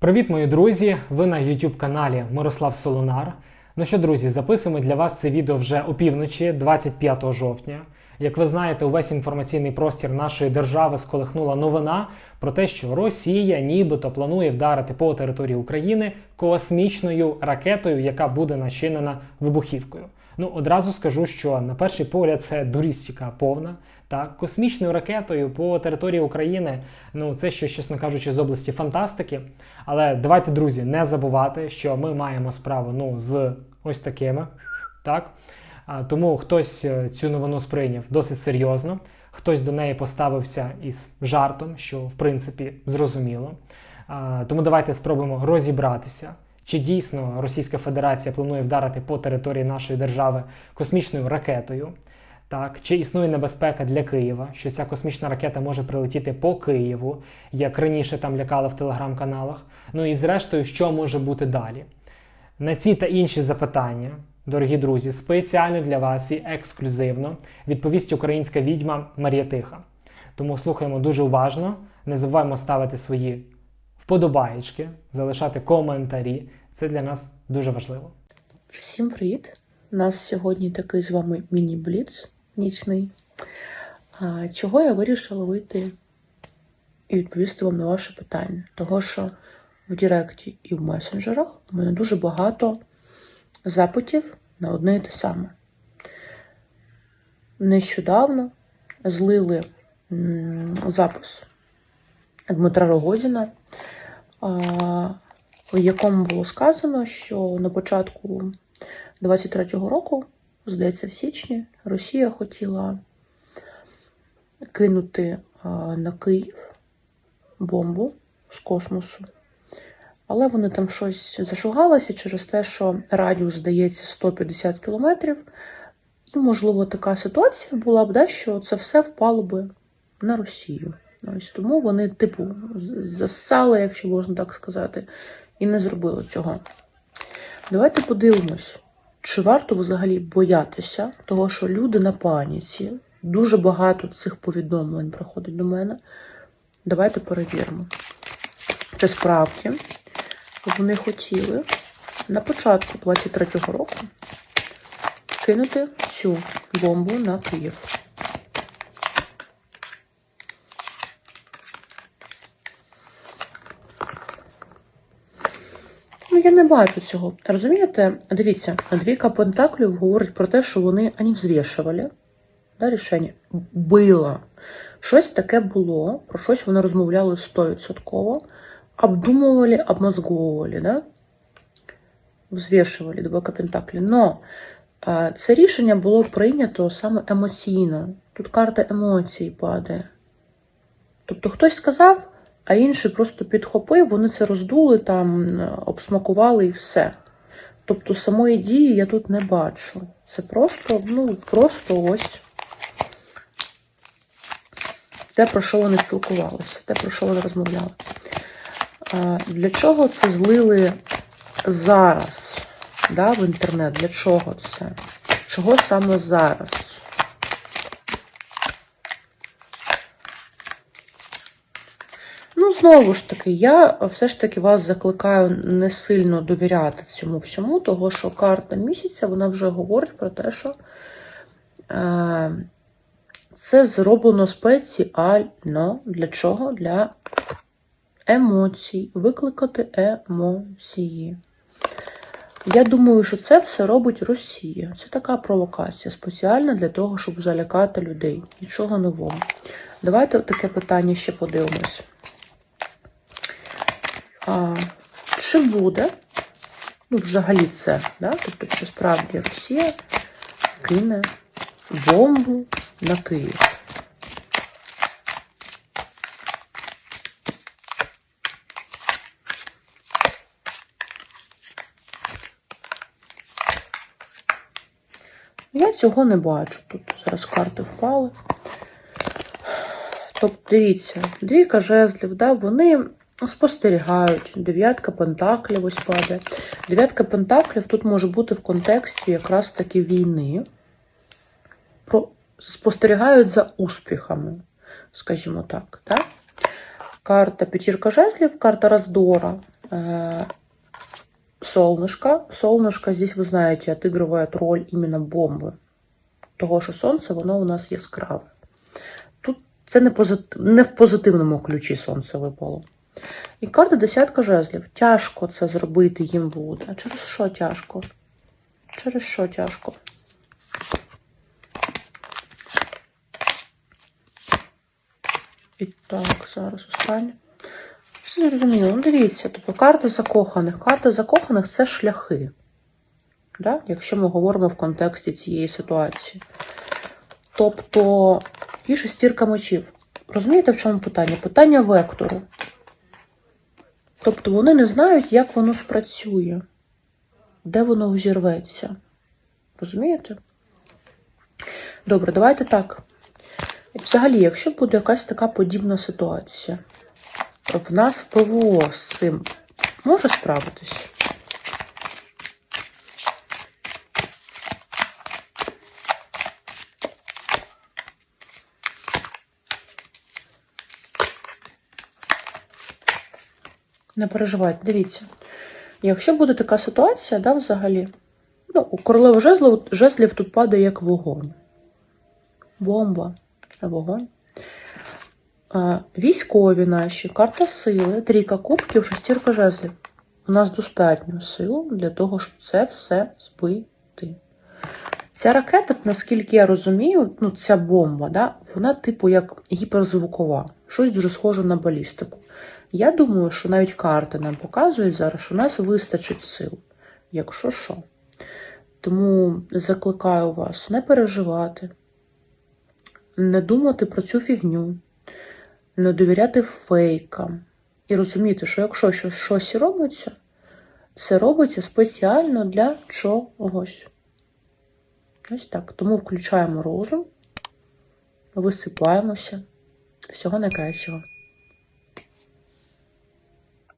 Привіт, мої друзі! Ви на YouTube каналі Мирослав Солонар. Ну що, друзі, записуємо для вас це відео вже опівночі, 25 жовтня. Як ви знаєте, увесь інформаційний простір нашої держави сколихнула новина про те, що Росія нібито планує вдарити по території України космічною ракетою, яка буде начинена вибухівкою. Ну, одразу скажу, що на перший погляд це дурістика повна. Так, космічною ракетою по території України, ну це щось, чесно кажучи, з області фантастики. Але давайте, друзі, не забувати, що ми маємо справу ну, з ось такими. Так? А, Тому хтось е, цю новину сприйняв досить серйозно, хтось до неї поставився із жартом, що в принципі зрозуміло. А, Тому давайте спробуємо розібратися, чи дійсно Російська Федерація планує вдарити по території нашої держави космічною ракетою. Так, чи існує небезпека для Києва, що ця космічна ракета може прилетіти по Києву, як раніше там лякали в телеграм-каналах. Ну і зрештою, що може бути далі? На ці та інші запитання, дорогі друзі, спеціально для вас і ексклюзивно відповість українська відьма Марія Тиха. Тому слухаємо дуже уважно, не забуваємо ставити свої вподобаєчки, залишати коментарі. Це для нас дуже важливо. Всім привіт! У нас сьогодні такий з вами міні-бліц нічний. Чого я вирішила вийти і відповісти вам на ваше питання? Того, що в Директі і в месенджерах у мене дуже багато запитів на одне і те саме. Нещодавно злили запис Дмитра Рогозіна, в якому було сказано, що на початку 23-го року, здається, в січні, Росія хотіла кинути на Київ бомбу з космосу. Але вони там щось зашугалися через те, що радіус здається 150 кілометрів. І, можливо, така ситуація була б, да, що це все впало би на Росію. Ось тому вони, типу, з- зассали, якщо можна так сказати, і не зробили цього. Давайте подивимось, чи варто взагалі боятися того, що люди на паніці, дуже багато цих повідомлень приходить до мене. Давайте перевіримо. Чи справді вони хотіли на початку 23-го року кинути цю бомбу на Київ. Ну, я не бачу цього. Розумієте, дивіться, двійка пентаклів говорить про те, що вони ані взвішували да, рішення. Було. Щось таке було, про щось вони розмовляли стовідсотково, обдумували, обмозговували, да? взвішували двойка пентаклів. Но це рішення було прийнято саме емоційно. Тут карта емоцій падає. Тобто хтось сказав, а інший просто підхопив, вони це роздули, там, е, обсмакували і все. Тобто самої дії я тут не бачу. Це просто, ну, просто ось те, про що вони спілкувалися, те, про що вони розмовляли. Для чого це злили зараз да, в інтернет? Для чого це? Чого саме зараз? Знову ж таки, я все ж таки вас закликаю не сильно довіряти цьому всьому, того що карта місяця вона вже говорить про те, що е, це зроблено спеціально. Для чого? Для емоцій, викликати емоції. Я думаю, що це все робить Росія. Це така провокація спеціальна для того, щоб залякати людей. Нічого нового. Давайте таке питання ще подивимось. А, чи буде, ну, взагалі це, да? тобто, чи справді Росія кине бомбу на Київ? Я цього не бачу. Тут зараз карти впали. Тобто, дивіться, двійка жезлів, да, вони спостерігають. Дев'ятка пентаклів ось падає. Дев'ятка пентаклів тут може бути в контексті якраз таки війни. Про, спостерігають за успіхами, скажімо так. так? Карта п'ятірка жезлів, карта роздора. э, солнышко. Солнышко здесь, вы знаете, отыгрывает роль именно бомби. Того, що сонце, воно у нас яскраве. Тут це не, позит... не в позитивному ключі сонце випало. І карта десятка жезлів. Тяжко це зробити їм буде. А через що тяжко? Через що тяжко? І так, зараз останнє. Все зрозуміло. Ну, дивіться, тобто карта закоханих. Карта закоханих це шляхи. Да? Якщо ми говоримо в контексті цієї ситуації. Тобто, і шестірка мечів. Розумієте, в чому питання? Питання вектору. Тобто вони не знають, як воно спрацює, де воно взірветься. Розумієте? Добре, давайте так. Взагалі, якщо буде якась така подібна ситуація, в нас ПВО з цим може справитись? Не переживайте, дивіться. Якщо буде така ситуація, да, взагалі, ну, у королеви жезлів, жезлів тут падає як вогонь. Бомба, вогонь. А, військові наші, карта сили, трійка кубків, шестірка жезлів. У нас достатньо сил для того, щоб це все збити. Ця ракета, наскільки я розумію, ну, ця бомба, да, вона типу як гіперзвукова, щось дуже схоже на балістику. Я думаю, що навіть карти нам показують зараз, що у нас вистачить сил, якщо що. Тому закликаю вас не переживати, не думати про цю фігню, не довіряти фейкам. І розуміти, що якщо щось, робиться, це робиться спеціально для чогось. Ось так. Тому включаємо розум, висипаємося. Всього найкращого.